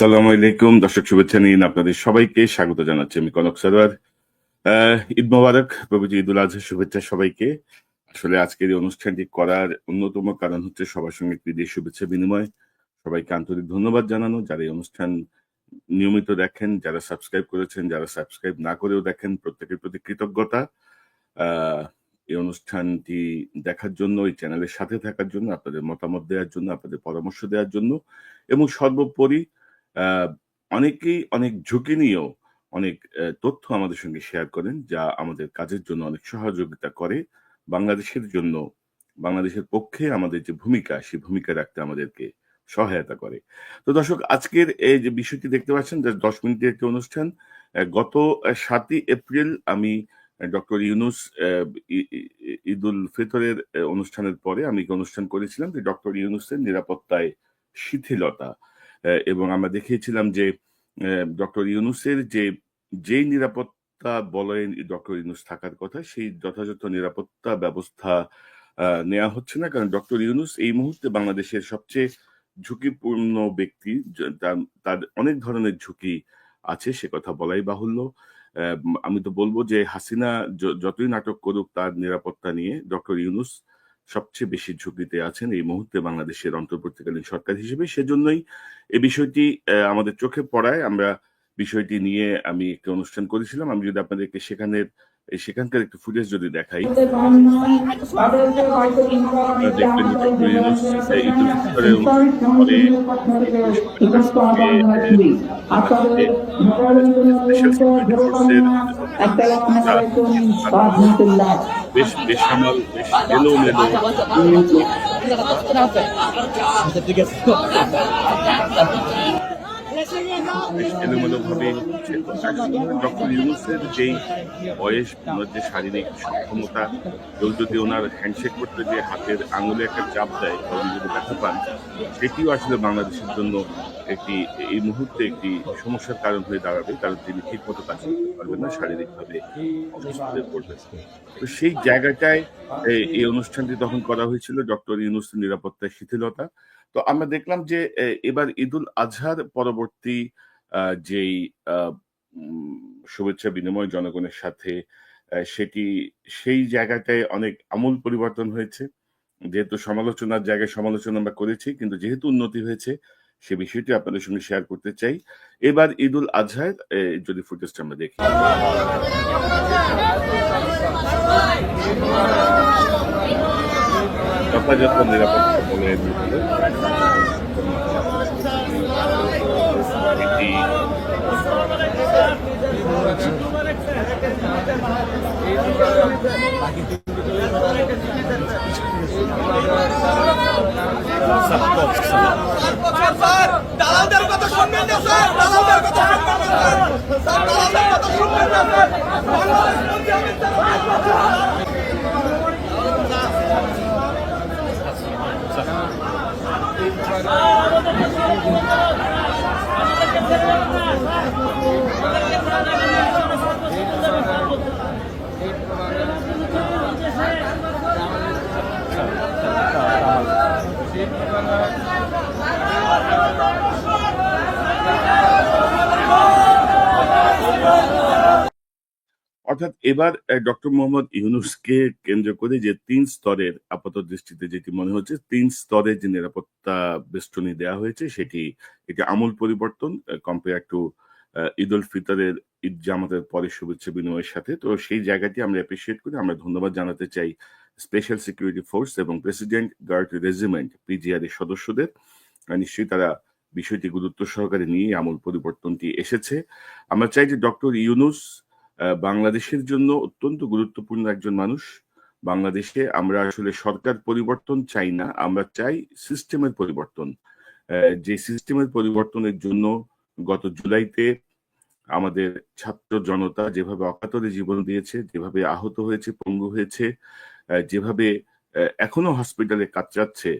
আসসালামু আলাইকুম। দর্শক শুভেচ্ছা নিন আপনাদের সবাইকে স্বাগত জানাচ্ছি আমি কনক সরোয়ার। ঈদ মোবারক প্রভুজি ঈদুল আজহা শুভেচ্ছা সবাইকে। আসলে আজকের এই অনুষ্ঠানটি করার অন্যতম কারণ হচ্ছে সবার সঙ্গে একটি শুভেচ্ছা বিনিময়। সবাইকে আন্তরিক ধন্যবাদ জানানো। যারা এই অনুষ্ঠান নিয়মিত দেখেন, যারা সাবস্ক্রাইব করেছেন, যারা সাবস্ক্রাইব না করেও দেখেন, প্রত্যেকের প্রতি কৃতজ্ঞতা। এই অনুষ্ঠানটি দেখার জন্য, এই চ্যানেলের সাথে থাকার জন্য, আপনাদের মতামত দেওয়ার জন্য, আপনাদের পরামর্শ দেওয়ার জন্য এবং সর্বোপরি অনেকেই অনেক ঝুঁকি নিয়েও অনেক তথ্য আমাদের সঙ্গে শেয়ার করেন, যা আমাদের কাজের জন্য অনেক সহযোগিতা করে। বাংলাদেশের জন্য, বাংলাদেশের পক্ষে আমাদের যে ভূমিকা, সেই ভূমিকা রাখতে আমাদেরকে সহায়তা করে। তো দর্শক, আজকের এই যে বিষয়টি দেখতে পাচ্ছেন দশ মিনিটের একটি অনুষ্ঠান গত সাতই এপ্রিল আমি ডক্টর ইউনুস ঈদুল ফিতরের অনুষ্ঠানের পরে আমি অনুষ্ঠান করেছিলাম যে ডক্টর ইউনুসের নিরাপত্তায় শিথিলতা। এবং আমরা দেখিয়েছিলাম যে ডক্টর ইউনুসের যে যেই নিরাপত্তা বলয়েন ডক্টর ইউনুস থাকার কথা, সেই যথাযথ নিরাপত্তা ব্যবস্থা নেওয়া হচ্ছে না। কারণ ডক্টর ইউনুস এই মুহূর্তে বাংলাদেশের সবচেয়ে ঝুঁকিপূর্ণ ব্যক্তি, য- তার- অনেক ধরনের ঝুঁকি আছে, সে কথা বলাই বাহুল্য। আমি তো বলব যে, হাসিনা য- যতই নাটক করুক তার নিরাপত্তা নিয়ে ডক্টর ইউনুস সবচেয়ে বেশি ঝুঁকিতে আছেন এই মুহূর্তে বাংলাদেশের অন্তর্বর্তীকালীন সরকার হিসেবে। সেজন্যই এ বিষয়টি আমাদের চোখে পড়ায়। আমরা বিষয়টি নিয়ে আমি একটি অনুষ্ঠান করেছিলাম। আমি যদি আপনাদেরকে সেখানের সেখানকার একটু ফুটেজ যদি দেখাই। দেখবেন যে ডক্টর ইউনুস এই ঈদুল ফিতরের অনুষ্ঠানের পরে স্পেশাল সিকিউরিটি ফোর্সের বেশ বেসামাল বেশ এলোমেলো বেশ এলোমেলো ভাবে হচ্ছে ডক্টর ইউনুসের যেই বয়স ওনার যে শারীরিক সক্ষমতা কেউ যদি ওনার হ্যান্ডশেক করতে গিয়ে হাতের আঙুলে একটা চাপ দেয় বা যদি ব্যথা পান, সেটিও আসলে বাংলাদেশের জন্য একটি, এই মুহূর্তে একটি সমস্যার কারণ হয়ে দাঁড়াবে। কারণ তিনি ঠিক মতো কাজ করতে পারবেন না, শারীরিকভাবে অসুস্থ পড়বেন। তো সেই জায়গাটায় এই অনুষ্ঠানটি তখন করা হয়েছিল ডক্টর ইউনুসের নিরাপত্তায় শিথিলতা। তো আমরা দেখলাম যে এবার ঈদুল আজহার পরবর্তী যেই শুভেচ্ছা বিনিময় জনগণের সাথে সেটি, সেই জায়গাটায় অনেক আমূল পরিবর্তন হয়েছে। যেহেতু সমালোচনার জায়গায় সমালোচনা আমরা করেছি, কিন্তু যেহেতু উন্নতি হয়েছে সে বিষয়টি আপনাদের সঙ্গে শেয়ার করতে চাই। এবার ঈদুল আজহার এ, যদি ফুটেজটা আমরা দেখি। নিরাপত্তা দালালদের কথা শুনবেন না স্যার দালালদের কথা শুনবেন না স্যার দালালদের কথা শুনবেন না স্যার অর্থাৎ এবার ডক্টর মোহাম্মদ ইউনুসকে কেন্দ্র করে যে তিন স্তরের আপাত দৃষ্টিতে যেটি মনে হচ্ছে, তিন স্তরের যে নিরাপত্তা বেষ্টনী দেওয়া হয়েছে, সেটি এটি আমূল পরিবর্তন কম্পেয়ার টু ঈদ উল ফিতরের ঈদ জামাতের পরে শুভেচ্ছা বিনিময়ের সাথে। তো সেই জায়গাটি আমরা অ্যাপ্রিসিয়েট করি। আমরা ধন্যবাদ জানাতে চাই স্পেশাল সিকিউরিটি ফোর্স এবং প্রেসিডেন্ট গার্ড রেজিমেন্ট পিজিআর এর সদস্যদের। নিশ্চয়ই তারা বিষয়টি গুরুত্ব সহকারে নিয়ে আমূল পরিবর্তনটি এসেছে। আমরা চাই যে ডক্টর ইউনুস বাংলাদেশের জন্য অত্যন্ত গুরুত্বপূর্ণ একজন মানুষ। বাংলাদেশে আমরা আসলে সরকার পরিবর্তন চাই না, আমরা চাই সিস্টেমের পরিবর্তন। যে সিস্টেমের পরিবর্তনের জন্য গত জুলাইতে আমাদের ছাত্র জনতা যেভাবে অকাতরে জীবন দিয়েছে, যেভাবে আহত হয়েছে, পঙ্গু হয়েছে যেভাবে এখনও হসপিটালে কাতরাচ্ছে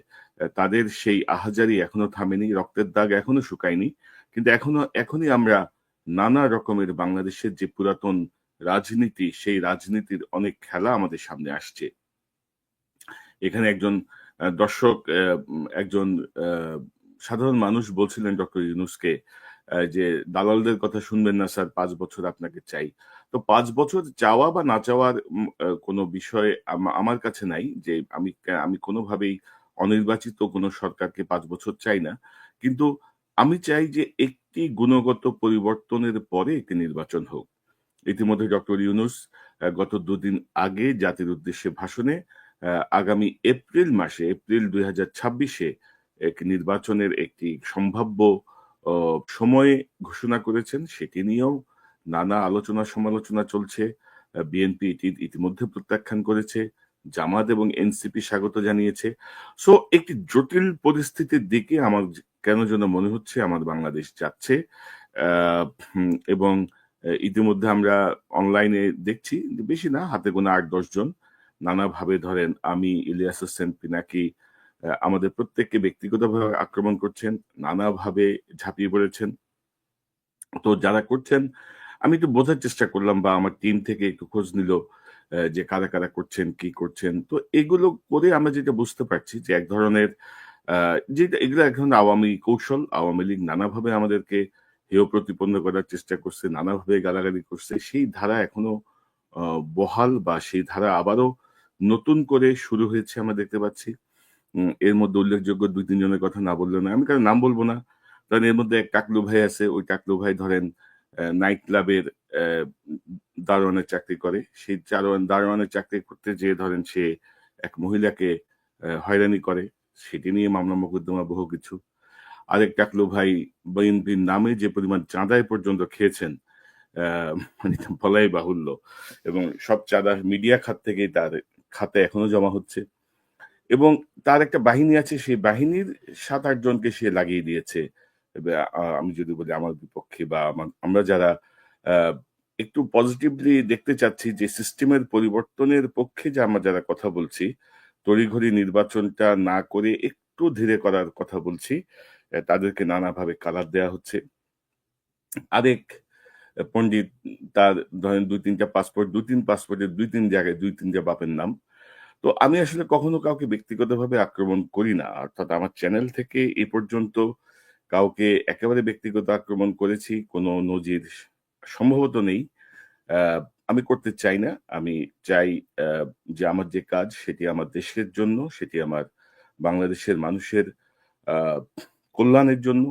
তাদের সেই আহাজারি এখনও থামেনি, রক্তের দাগ এখনও শুকায়নি। কিন্তু এখনও, এখনই আমরা নানা রকমের বাংলাদেশের যে পুরাতন রাজনীতি, সেই রাজনীতির অনেক খেলা আমাদের সামনে আসছে। এখানে একজন দর্শক একজন সাধারণ মানুষ বলছিলেন ডক্টর ইউনুসকে যে দালালদের কথা শুনবেন না স্যার, পাঁচ বছর আপনাকে চাই। তো পাঁচ বছর চাওয়া বা না চাওয়ার কোনো বিষয় আম- আমার কাছে নাই যে আমি আমি কোনোভাবেই অনির্বাচিত কোনো সরকারকে পাঁচ বছর চাই না। কিন্তু আমি চাই যে একটি গুণগত পরিবর্তনের পরে একটি নির্বাচন হোক। ইতিমধ্যে ডক্টর ইউনুস গত দুদিন আগে জাতির উদ্দেশ্যে ভাষণে আগামী এপ্রিল মাসে, এপ্রিল দুই হাজার ছাব্বিশে এক নির্বাচনের একটি সম্ভাব্য সময়ে ঘোষণা করেছেন, সেটি নিয়েও নানা আলোচনা সমালোচনা চলছে। বিএনপি এটি ইতিমধ্যে প্রত্যাখ্যান করেছে, জামাত এবং এনসিপি স্বাগত জানিয়েছে। সো, একটি জটিল পরিস্থিতির দিকে আমার কেন যেন মনে হচ্ছে আমার বাংলাদেশ যাচ্ছে? এবং ইতিমধ্যে আমরা অনলাইনে দেখছি বেশি না হাতে গোনা আট দশ জন। নানাভাবে ধরেন আমি ইলিয়াস হোসেন পিনাকি আমাদের প্রত্যেককে ব্যক্তিগতভাবে আক্রমণ করছেন নানাভাবে ঝাঁপিয়ে পড়েছেন। তো যারা করছেন আমি একটু বোঝার চেষ্টা করলাম বা আমার টিম থেকে একটু খোঁজ নিল যে কারা কারা করছেন কি করছেন। তো এগুলো করে আমরা যেটা বুঝতে পারছি যে এক ধরনের আহ, যেটা এগুলো ধরনের আওয়ামী কৌশল, আওয়ামী লীগ নানাভাবে আমাদেরকে হেয় প্রতিপন্ন করার চেষ্টা করছে, নানাভাবে গালাগালি করছে, সেই ধারা এখনও বহাল বা সেই ধারা আবারও নতুন করে শুরু হয়েছে আমরা দেখতে পাচ্ছি। এর মধ্যে উল্লেখযোগ্য দুই, তিনজনের কথা না বললে না আমি কারণ নাম বলব না, কারণ এর মধ্যে এক টাকলু ভাই আছে, ওই টাকলু ভাই ধরেন নাইট ক্লাবের দারোয়ানের চাকরি করে। সেই দারোয়ানের চাকরি করতে যেয়ে ধরেন সে এক মহিলাকে হয়রানি করে। সেটি নিয়ে মামলা মোকদ্দমা বহু কিছু। আরেক টাকলু ভাই, বিএনপির নামে যে পরিমাণ চাঁদায় পর্যন্ত খেয়েছেন মানে বলাই বাহুল্য। এবং সব চাঁদা মিডিয়া খাত থেকেই তার খাতে এখনও জমা হচ্ছে। এবং তার একটা বাহিনী আছে, সেই বাহিনীর সাত আট জনকে সে লাগিয়ে দিয়েছে। আমি যদি বলি আমার বিপক্ষে বা আমার- যারা একটু পজিটিভলি দেখতে চাচ্ছি যে সিস্টেমের পরিবর্তনের পক্ষে যে আমরা যারা কথা বলছি তড়িঘড়ি নির্বাচনটা না করে একটু ধীরে করার কথা বলছি। তাদেরকে নানাভাবে কালার দেওয়া হচ্ছে। আরেক পণ্ডিত তার ধরেন দুই তিনটা পাসপোর্ট দুই তিন পাসপোর্টের দুই তিন জায়গায় দুই তিনটা বাপের নাম। তো আমি আসলে কখনো কাউকে ব্যক্তিগতভাবে আক্রমণ করি না। অর্থাৎ আমার চ্যানেল থেকে এ পর্যন্ত কাউকে একেবারে ব্যক্তিগত আক্রমণ করেছি, কোনো নজির সম্ভবত নেই। আমি করতে চাই না। আমি চাই যে আমার যে কাজ সেটি আমার দেশের জন্য, সেটি আমার বাংলাদেশের মানুষের কল্যাণের জন্য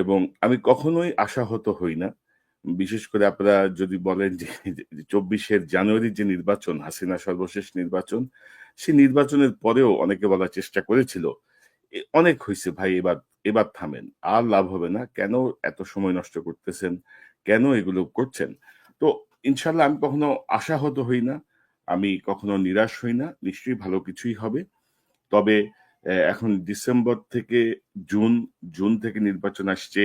এবং আমি কখনোই আশাহত হই না। বিশেষ করে আপনারা যদি বলেন যে চব্বিশের জানুয়ারির যে নির্বাচন, হাসিনা সর্বশেষ নির্বাচন সেই নির্বাচনের পরেও অনেকে বলার চেষ্টা করেছিল অনেক হয়েছে ভাই, এবার এবার থামেন। আর লাভ হবে না। কেন এত সময় নষ্ট করতেছেন? কেন এগুলো করছেন? তো ইনশাল্লাহ আমি কখনো আশাহত হই না, আমি কখনো নিরাশ হই না, নিশ্চয়ই ভালো কিছুই হবে। তবে এখন ডিসেম্বর থেকে জুন জুন থেকে নির্বাচন আসছে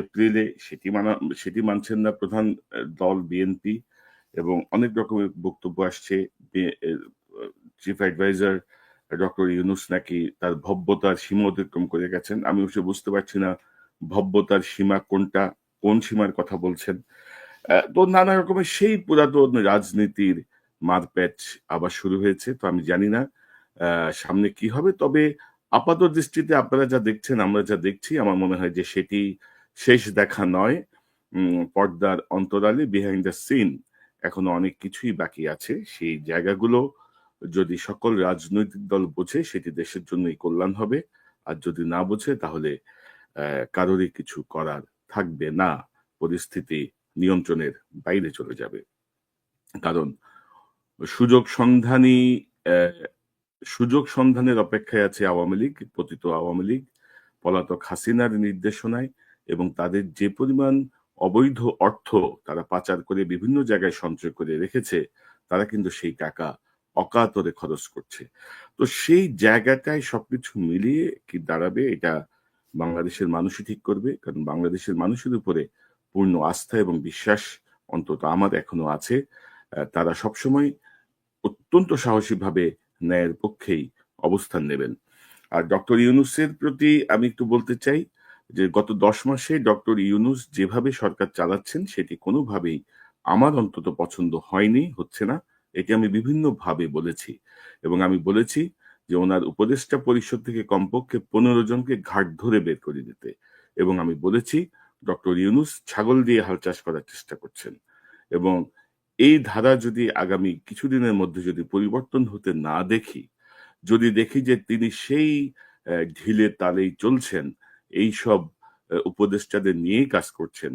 এপ্রিলে, সেটি মানা, সেটি মানছেন না প্রধান দল বিএনপি এবং অনেক রকমের বক্তব্য আসছে। চিফ অ্যাডভাইজার ডক্টর ইউনুস নাকি তার ভব্যতার সীমা অতিক্রম করে গেছেন। আমি অবশ্য বুঝতে পারছি না ভব্যতার সীমা কোনটা, কোন সীমার কথা বলছেন। তো নানা রকমের সেই পুরাতন রাজনীতির মারপ্যাট আবার শুরু হয়েছে, তো আমি জানি না সামনে কি হবে। তবে আপাত দৃষ্টিতে আপনারা যা দেখছেন, আমরা যা দেখছি, আমার মনে হয় যে সেটি শেষ দেখা নয়। পর্দার অন্তরালে বিহাইন্ড দ্য সিন এখনও অনেক কিছুই বাকি আছে। সেই জায়গাগুলো যদি সকল রাজনৈতিক দল বোঝে, সেটি দেশের জন্যই কল্যাণ হবে। আর যদি না বোঝে, তাহলে কারোরই কিছু করার থাকবে না। পরিস্থিতি নিয়ন্ত্রণের বাইরে চলে যাবে। কারণ সুযোগ সন্ধানী সুযোগ সন্ধানের অপেক্ষায় আছে আওয়ামী লীগ, পতিত আওয়ামী লীগ, পলাতক হাসিনার নির্দেশনায় এবং তাদের যে পরিমাণ অবৈধ অর্থ তারা পাচার করে বিভিন্ন জায়গায় সঞ্চয় করে রেখেছে, তারা কিন্তু সেই টাকা অকাতরে খরচ করছে। তো সেই জায়গাটায় সবকিছু মিলিয়ে কি দাঁড়াবে, এটা বাংলাদেশের মানুষই ঠিক করবে? কারণ বাংলাদেশের মানুষের উপরে পূর্ণ আস্থা এবং বিশ্বাস অন্তত আমার এখনও আছে। তারা সবসময় অত্যন্ত সাহসীভাবে ন্যায়ের পক্ষেই অবস্থান নেবেন। আর ডক্টর ইউনুসের প্রতি আমি একটু বলতে চাই যে, গত দশ মাসে ডক্টর ইউনুস যেভাবে সরকার চালাচ্ছেন, সেটি কোনোভাবেই আমার অন্তত পছন্দ হয়নি, হচ্ছে না। এটি আমি বিভিন্ন ভাবে বলেছি। এবং আমি বলেছি যে, ওনার উপদেষ্টা পরিষদ থেকে কমপক্ষে পনেরো জনকে ঘাট ধরে বের করে দিতে। এবং আমি বলেছি ডক্টর ইউনুস ছাগল দিয়ে হাল চাষ করার চেষ্টা করছেন এবং এই ধারা যদি আগামী কিছুদিনের মধ্যে যদি পরিবর্তন হতে না দেখি, যদি দেখি যে তিনি সেই ঢিলে তালেই চলছেন, এই সব উপদেষ্টাদের নিয়েই কাজ করছেন,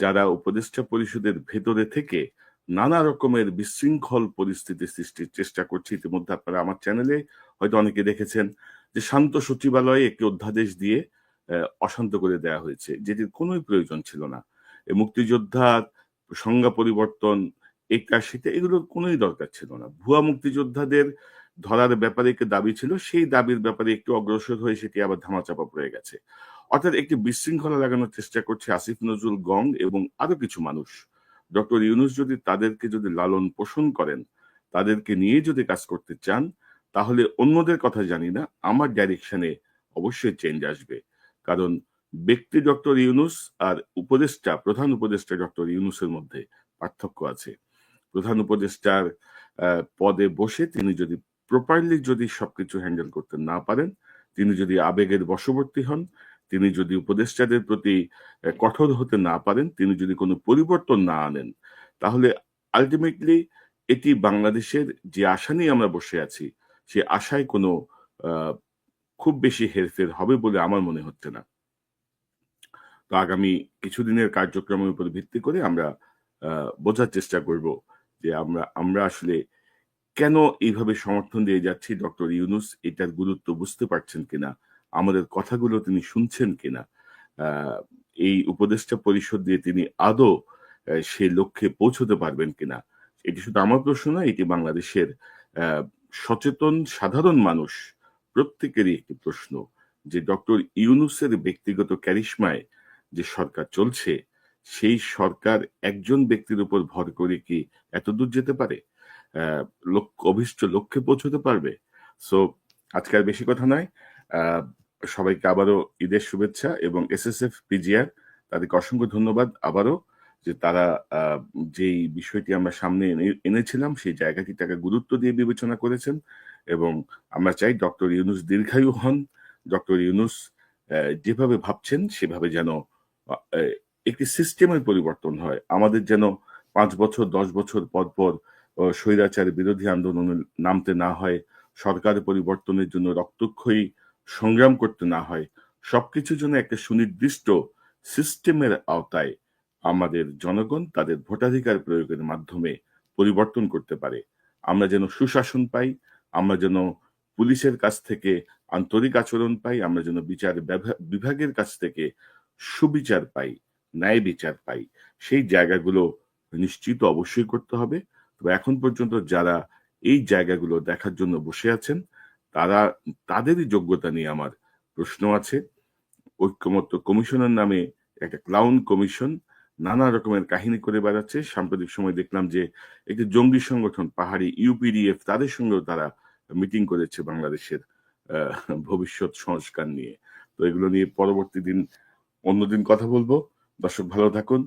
যারা উপদেষ্টা পরিষদের ভেতরে থেকে নানা রকমের বিশৃঙ্খল পরিস্থিতি সৃষ্টির চেষ্টা করছে, ইতিমধ্যে আপনারা আমার চ্যানেলে হয়তো অনেকে দেখেছেন যে শান্ত সচিবালয়ে একটি অধ্যাদেশ দিয়ে অশান্ত করে দেওয়া হয়েছে, যেটির কোনোই প্রয়োজন ছিল না। মুক্তিযোদ্ধার সংজ্ঞা পরিবর্তন এটা সেটা এগুলোর কোনোই দরকার ছিল না। ভুয়া মুক্তিযোদ্ধাদের ধরার ব্যাপারে একটি দাবি ছিল, সেই দাবির ব্যাপারে একটু অগ্রসর হয়ে সেটি আবার ধামাচাপা পড়ে গেছে। অর্থাৎ একটি বিশৃঙ্খলা লাগানোর চেষ্টা করছে আসিফ নজরুল গং এবং আরও কিছু মানুষ। ডক্টর ইউনুস যদি তাদেরকে যদি লালন পোষণ করেন, তাদেরকে নিয়ে যদি কাজ করতে চান, তাহলে অন্যদের কথা জানি না, আমার ডাইরেকশনে অবশ্যই চেঞ্জ আসবে। কারণ ব্যক্তি ডক্টর ইউনুস আর উপদেষ্টা, প্রধান উপদেষ্টা ডক্টর ইউনুসের মধ্যে পার্থক্য আছে। প্রধান উপদেষ্টার পদে বসে তিনি যদি প্রপারলি যদি সবকিছু হ্যান্ডেল করতে না পারেন, তিনি যদি আবেগের বশবর্তী হন, তিনি যদি উপদেষ্টাদের প্রতি কঠোর হতে না পারেন, তিনি যদি কোনো পরিবর্তন না আনেন, তাহলে আলটিমেটলি এটি বাংলাদেশের যে আশা নিয়ে আমরা বসে আছি, সে আশায় কোনো খুব বেশি হেরফের হবে বলে আমার মনে হচ্ছে না। তো আগামী কিছুদিনের কার্যক্রমের উপর ভিত্তি করে আমরা বোঝার চেষ্টা করব যে আমরা আমরা আসলে কেন এইভাবে সমর্থন দিয়ে যাচ্ছি? ডক্টর ইউনুস এটার গুরুত্ব বুঝতে পারছেন কিনা? আমাদের কথাগুলো তিনি শুনছেন কিনা? আহ, এই উপদেষ্টা পরিষদ দিয়ে তিনি আদৌ আহ, সেই লক্ষ্যে পৌঁছতে পারবেন কিনা? এটি শুধু আমার প্রশ্ন নয় এটি বাংলাদেশের আহ, সচেতন সাধারণ মানুষ প্রত্যেকেরই একটি প্রশ্ন যে ডক্টর ইউনুসের ব্যক্তিগত ক্যারিশমায় যে সরকার চলছে, সেই সরকার একজন ব্যক্তির উপর ভর করে কি এত দূর যেতে পারে? অভিষ্ট লক্ষ্যে পৌঁছতে পারবে? সো আজকে আর বেশি কথা নয়। সবাইকে আবারও ঈদের শুভেচ্ছা এবং এস এস এফ পিজিআর তাদেরকে অসংখ্য ধন্যবাদ আবারও যে তারা যেই বিষয়টি আমরা সামনে এনে- এনেছিলাম, সেই জায়গাটি তাকে গুরুত্ব দিয়ে বিবেচনা করেছেন। এবং আমরা চাই ডক্টর ইউনুস দীর্ঘায়ু হন। ডক্টর ইউনুস যেভাবে ভাবছেন সেভাবে যেন একটি সিস্টেমের পরিবর্তন হয়। আমাদের যেন পাঁচ বছর, দশ বছর পর পর স্বৈরাচার বিরোধী আন্দোলনে নামতে না হয়, সরকার পরিবর্তনের জন্য রক্তক্ষয়ী সংগ্রাম করতে না হয়, সবকিছু যেন একটা সুনির্দিষ্ট সিস্টেমের আওতায় আমাদের জনগণ তাদের ভোটাধিকার প্রয়োগের মাধ্যমে পরিবর্তন করতে পারে। আমরা যেন সুশাসন পাই আমরা যেন পুলিশের কাছ থেকে আন্তরিক আচরণ পাই, আমরা যেন বিচার বিভা- বিভাগের কাছ থেকে সুবিচার পাই, ন্যায় বিচার পাই, সেই জায়গাগুলো নিশ্চিত অবশ্যই করতে হবে। তবে এখন পর্যন্ত যারা এই জায়গাগুলো দেখার জন্য বসে আছেন, তারা, তাদেরই যোগ্যতা নিয়ে আমার প্রশ্ন আছে। ঐক্যমত্য কমিশনের নামে একটা ক্লাউন কমিশন নানা রকমের কাহিনী করে বেড়াচ্ছে। সাম্প্রতিক সময় দেখলাম যে একটি জঙ্গি সংগঠন, পাহাড়ি ইউপিডিএফ, তাদের সঙ্গেও তারা মিটিং করেছে বাংলাদেশের ভবিষ্যৎ সংস্কার নিয়ে। তো এগুলো নিয়ে পরবর্তী দিন অন্যদিন কথা বলব। দর্শক ভালো থাকুন।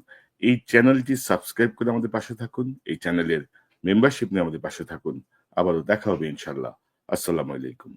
এই চ্যানেলটি সাবস্ক্রাইব করে আমাদের পাশে থাকুন। এই চ্যানেলের মেম্বারশিপ নিয়ে আমাদের পাশে থাকুন। আবারও দেখা হবে ইনশাল্লাহ আসসালামু আলাইকুম।